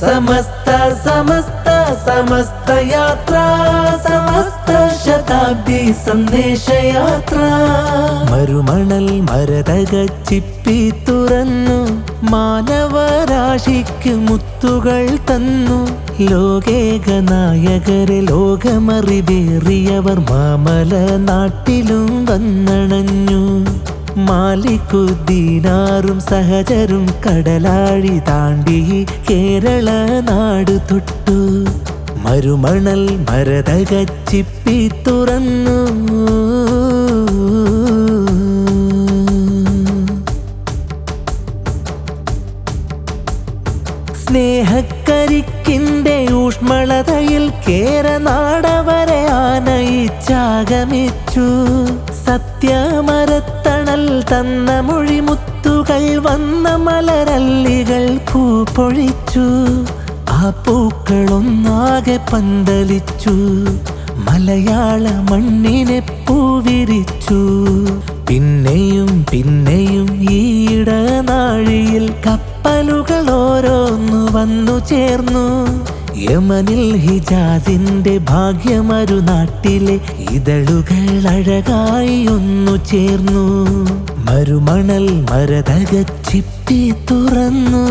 സമസ്ത സമസ്ത സമസ്ത യാത്ര സമസ്ത ശതാബ്ദി സന്ദേശയാത്ര. മരുമണൽ മരതക ചിപ്പി തുറന്നു മാനവരാശിക്ക് മുത്തുകൾ തന്നു. ലോകേക നായകരെ ലോകമറിവേറിയവർ മാമല നാട്ടിലും വന്നണഞ്ഞു. മാലിക്കുദ്ദീനാറും സഹചരും കടലാഴി താണ്ടി കേരള നാട് തൊട്ടു. മരുമണൽ മരത കച്ചിപ്പി തുറന്നു. സ്നേഹക്കരിക്കിന്റെ ഊഷ്മളതയിൽ കേരനാടവരെ ആനയിച്ചാഗമിച്ചു. സത്യമരത്തണൽ തന്ന മൊഴിമുത്തുകൾ വന്ന മലരല്ലികൾ പൂപ്പൊഴിച്ചു ആ പൂക്കളൊന്നാകെ പന്തലിച്ചു. മലയാള മണ്ണിനെ പൂവിരിച്ചു. പിന്നെയും പിന്നെയും ഈടനാഴിയിൽ നാഴിയിൽ കപ്പലുകൾ ഓരോന്നു വന്നു ചേർന്നു. യമനിൽ ഹിജാസിന്റെ ഭാഗ്യമരു നാട്ടിലെ ഇതളുകൾ അഴകായി ഒന്നു ചേർന്നു. മരുമണൽ മരതക ചിപ്പി തുറന്നു.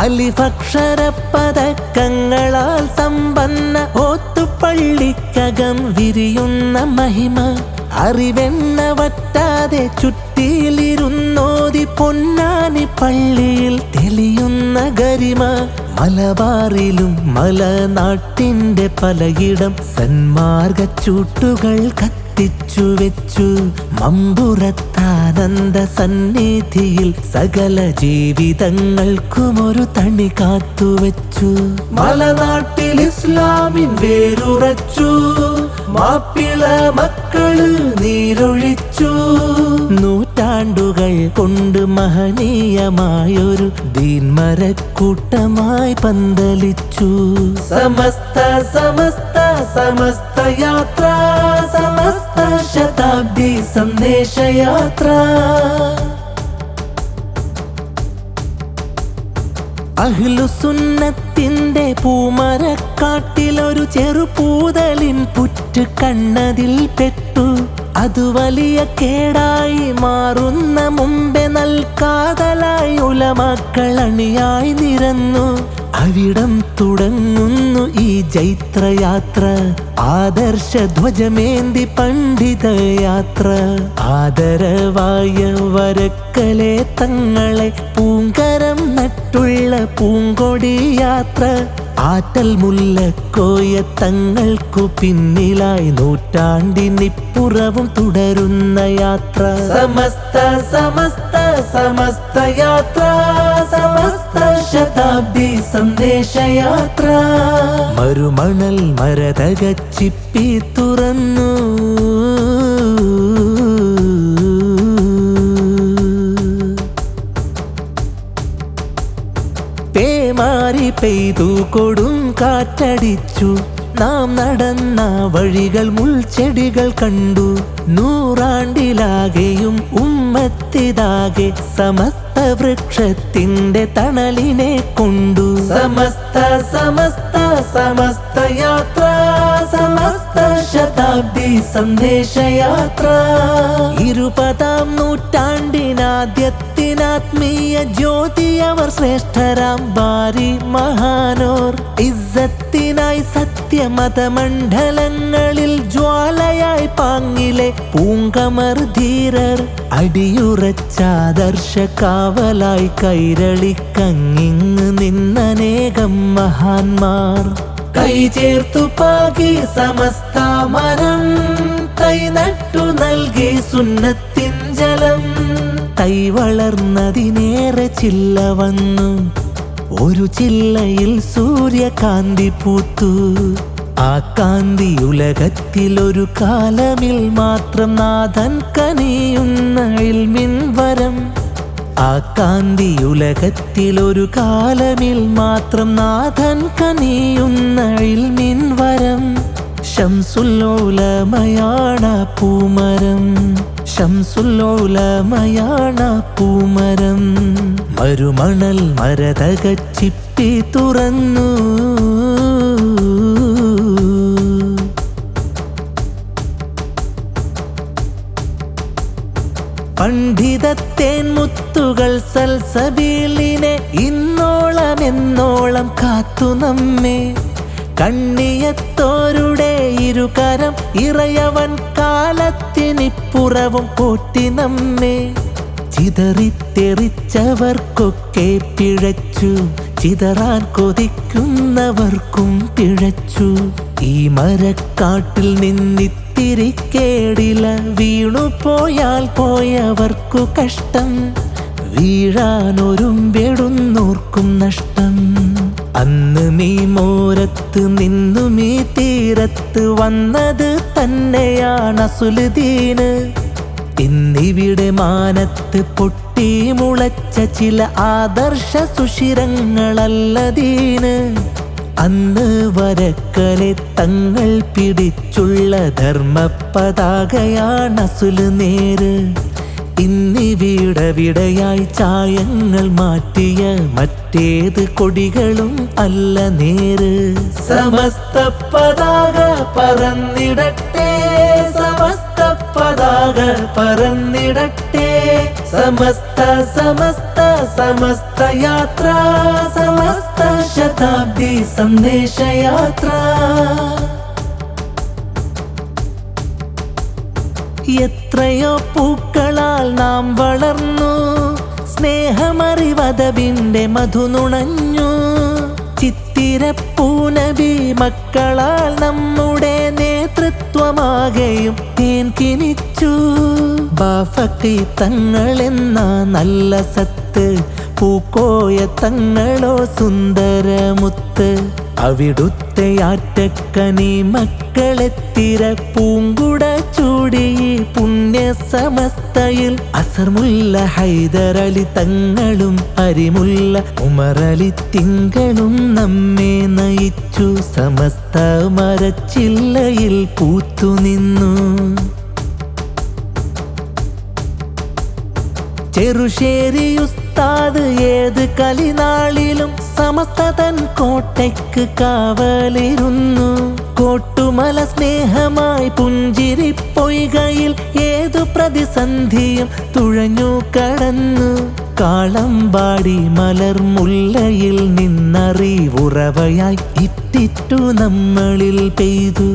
അലിഭക്ഷരപ്പതക്കങ്ങളാൽ സമ്പന്ന ഓത്തുപള്ളിക്കകം വിരിയുന്ന മഹിമ അറിവെണ്ണ വറ്റാതെ ചുറ്റിയിലിരുന്നോതി പൊന്നാനി പള്ളിയിൽ തെളിയുന്ന ഗരിമ. മലബാറിലും മലനാട്ടിന്റെ പലയിടം സന്മാർഗ ചൂട്ടുകൾ കത്തിച്ചു വെച്ചു. മമ്പുറത്താനന്ദ സന്നിധിയിൽ സകല ജീവിതങ്ങൾക്കും ഒരു തണി കാത്തുവെച്ചു. മലനാട്ടിൽ ഇസ്ലാമിൻ വേരുറച്ചു. മാപ്പിള മക്കൾ നീരൊഴിച്ചു. നൂറ്റാണ്ടുകൾ കൊണ്ട് മഹനീയമായൊരു ദീൻമരക്കൂട്ടമായി പന്തലിച്ചു. സമസ്ത സമസ്ത സമസ്ത യാത്ര സമസ്ത ശതാബ്ദി സന്ദേശയാത്ര. അഹ്ലുസുന്നത്തിന്റെ പൂമരക്കാട്ടിലൊരു ചെറുപൂതലിൻ പുറ്റു കണ്ണതിൽ പെട്ടു. അത് വലിയ കേടായി മാറുന്ന മുമ്പേ നൽകാതലായി ഉലമാക്കൾ അണിയായി നിരന്നു. അവിടം തുടങ്ങുന്നു ഈ ജൈത്രയാത്ര. ആദർശ ധ്വജമേന്തി പണ്ഡിത യാത്ര ആദരവായ വരക്കലെ തങ്ങളെ പൂങ്കരം നട്ടുള്ള പൂങ്കൊടി യാത്ര. ആറ്റൽ മുല്ലക്കോയ തങ്ങൾക്കു പിന്നിലായി നൂറ്റാണ്ടിനിപ്പുറവും തുടരുന്ന യാത്ര. സമസ്ത സമസ്ത സമസ്ത യാത്ര. സമസ്ത ശതാബ്ദി സന്ദേശയാത്ര മരുമണൽ മരതകച്ചിപ്പി തുറന്നു. പെയ്തു കൊടും കാറ്റടിച്ചു. നാം നടന്ന വഴികൾ മുൾച്ചെടികൾ കണ്ടു. നൂറാണ്ടിലാകെയും ഉമ്മത്തിതാകെ സമസ്ത വൃക്ഷത്തിന്റെ തണലിനെ കൊണ്ടു. സമസ്ത സമസ്ത സമസ്ത യാത്ര സമസ്ത ശതാബ്ദി സന്ദേശയാത്ര. ഇരുപതാം നൂറ്റാണ്ടിനാദ്യത്തിനാത്മീയ ജ്യോതി അവർ ശ്രേഷ്ഠരാം ബാരി മഹാനോർ. ഇസ്സത്തിനായി സത്യമതമണ്ഡലങ്ങളിൽ ജ്വാലയായി പാങ്ങിലെ പൂങ്കമർ ധീരർ അടിയുറച്ചാദർശ കാവലായി കൈരളിക്കങ്ങിങ് നിന്നനേകം മഹാന്മാർ. കൈ ചേർത്തു പാകി സമസ്ത മരം തൈ നട്ടു നൽകി സുന്നത്തിൻ ജലം. കൈ വളർന്നതിനേറെ ചില്ല വന്നു. ഒരു ചില്ലയിൽ സൂര്യകാന്തി പൂത്തു. ആ കാന്തി ഉലകത്തിലൊരു കാലമിൽ മാത്രം നാഥൻ കനിയുന്നിൽ മിൻവരം. വരം ആ കാന്തി ഉലകത്തിലൊരു കാലമിൽ മാത്രം നാഥൻ കനിയുന്നിൽ മിൻവരം. വരം ശംസുല്ലോലമയാണ പൂമരം. ശംസുല്ലോലമയാണ പൂമരം. മരുമണൽ മരതകച്ചിപ്പി തുറന്നു. പണ്ഡിതത്തേൻ മുത്തുകൾ സൽസബീലിനെ ഇന്നോളം എന്നോളം കാത്തു നമ്മെ. കണ്ണിയത്തോരുടെ ഇരുകരം ഇറയവൻ കാലത്തിനിപ്പുറവും കൂട്ടി നമ്മെ. ചിതറിത്തെറിച്ചവർക്കൊക്കെ പിഴച്ചു. ചിതറാൻ കൊതിക്കുന്നവർക്കും പിഴച്ചു. ഈ മരക്കാട്ടിൽ നിന്നിത്തിരി കേടില വീണു പോയാൽ പോയവർക്കു കഷ്ടം. വീഴാനൊരുമ്പെടുന്നോർക്കും നഷ്ടം. അന്ന് നീ മോരത്ത് നിന്നു മീ തീരത്ത് വന്നത് തന്നെയാണ് അസുലുദീന് ഇന്നിവിടെ മാനത്ത് പൊട്ടി മുളച്ച ചില ആദർശ സുഷിരങ്ങളല്ലതീന് അന്ന് വരക്കലെ തങ്ങൾ പിടിച്ചുള്ള ധർമ്മ പതാകയാണ് അസുൽ നേര്. ഇന്നിവിടവിടയായി ചായങ്ങൾ മാറ്റിയ മറ്റേത് കൊടികളും അല്ല നേര്. സമസ്ത പതാക പറന്നിടട്ടെ സമസ്ത പതാക പറന്നിടട്ടെ. സമസ്ത സമസ്ത സമസ്ത യാത്ര സമസ്ത ശതാബ്ദി സന്ദേശയാത്ര. എത്രയോ പൂക്കളാൽ നാം വളർന്നു. സ്നേഹമറിവതവിന്റെ മധുനുണഞ്ഞു ചിത്തിരപ്പൂനബി മക്കളാൽ നമ്മുടെ നേതൃത്വമാകെയും തേൻ കിനിച്ചു. ബാഫക്കി തങ്ങളെന്ന നല്ല സത്ത് പൂക്കോയ തങ്ങളോ സുന്ദരമുത്ത്. അവിടുത്തെ ആറ്റക്കനി മക്കളെത്തിര പൂങ്കുട ചൂടി പുണ്യ സമസ്തയിൽ അസർമുല്ല ഹൈദരലി തങ്ങളും അരിമുല്ല ഉമറലി തിങ്കളും നമ്മെ നയിച്ചു. സമസ്ത മരച്ചില്ലയിൽ പൂത്തുനിന്നു ചെറുശ്ശേരി ഉസ്താദ് ഏത് കലിനാളിലും സമസ്ത തൻ കോട്ടയ്ക്ക് കാവലിരുന്നു. കോട്ടുമല സ്നേഹമായി പുഞ്ചിരി പൊയ്കയിൽ ഏതു പ്രതിസന്ധിയും തുഴഞ്ഞു കടന്നു. കാളമ്പാടി മലർമുല്ലയിൽ നിന്നറിവുറവയായി ഇത്തിറ്റു നമ്മളിൽ പെയ്തു.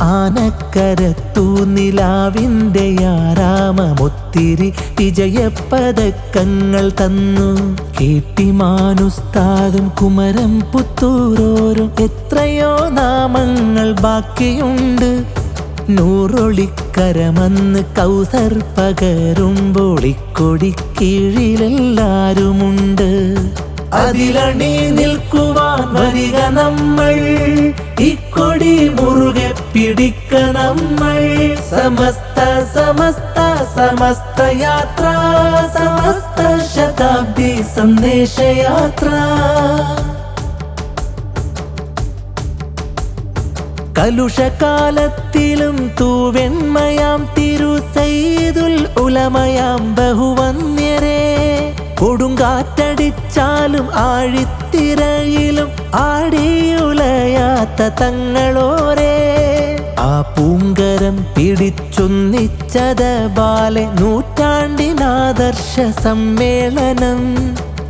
ആനക്കരത്തു നിലാവിന്റെ ആരാമമൊത്തിരി വിജയപ്പതക്കങ്ങൾ തന്നു കേട്ടിമാനുസ്താദും കുമരം പുത്തൂരോരും എത്രയോ നാമങ്ങൾ ബാക്കിയുണ്ട്. നൂറൊളിക്കരമന്ന് കൗസർ പകരുമ്പോളിക്കൊടി കീഴിലെല്ലാരുമുണ്ട്. അതിലണി നിൽക്കുവാൻ വരിക നമ്മൾ. ഇക്കൊടി മുറുകെ പിടിക്ക നമ്മൾ. സമസ്ത സമസ്ത സമസ്ത യാത്ര സമസ്ത ശതാബ്ദി സന്ദേശയാത്ര. കലുഷകാലത്തിലും തൂവെണ്മയാം തിരു സൈദുൽ ഉലമയാം ബഹുവന്യരെ. കൊടുങ്കാറ്റടിച്ചാലും ആഴിത്തിരയിലും ആടിയുലയാത്ത തങ്ങളോരേ. ആ പൂങ്കരം പിടിച്ചൊന്നിച്ചത ബാലെ നൂറ്റാണ്ടിനാദർശ സമ്മേളനം.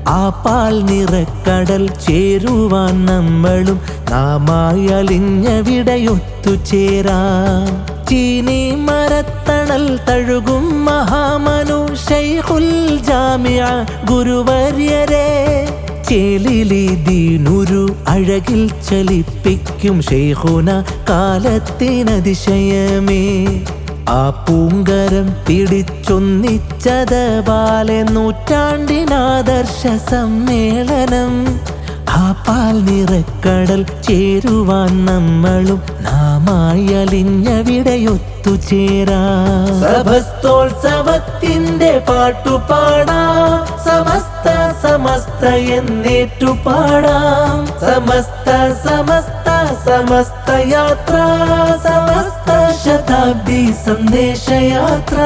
ആ പാൽ നിറക്കടൽ ചേരുവാൻ നമ്മളും നാമായി അലിഞ്ഞവിടയൊത്തുചേരാം ചീനി മരത്തണൽ തഴുകും മഹാമനു ഷൈഖുൽ ജാമിയ ഗുരുവര്യരെ. ചേലിലി ദീനുരു അഴകിൽ ചലിപ്പിക്കും ഷെയ്ഖുന കാലത്തിനതിശയമേ. ആ പൂങ്കരം പിടിച്ചൊന്നിച്ചത് ബാലെ നൂറ്റാണ്ടിനാദർശ സമ്മേളനം പാൽ നിറക്കടൽ ചേരുവാൻ നമ്മളും നാമായി അലിഞ്ഞവിടയൊത്തുചേരാം സഭസ്തോത്സവത്തിന്റെ പാട്ടുപാടാ. സമസ്ത സമസ്ത എന്നേറ്റു പാടാം. സമസ്ത സമസ്ത സമസ്ത യാത്ര. സമസ്ത ശതാബ്ദി സന്ദേശയാത്ര.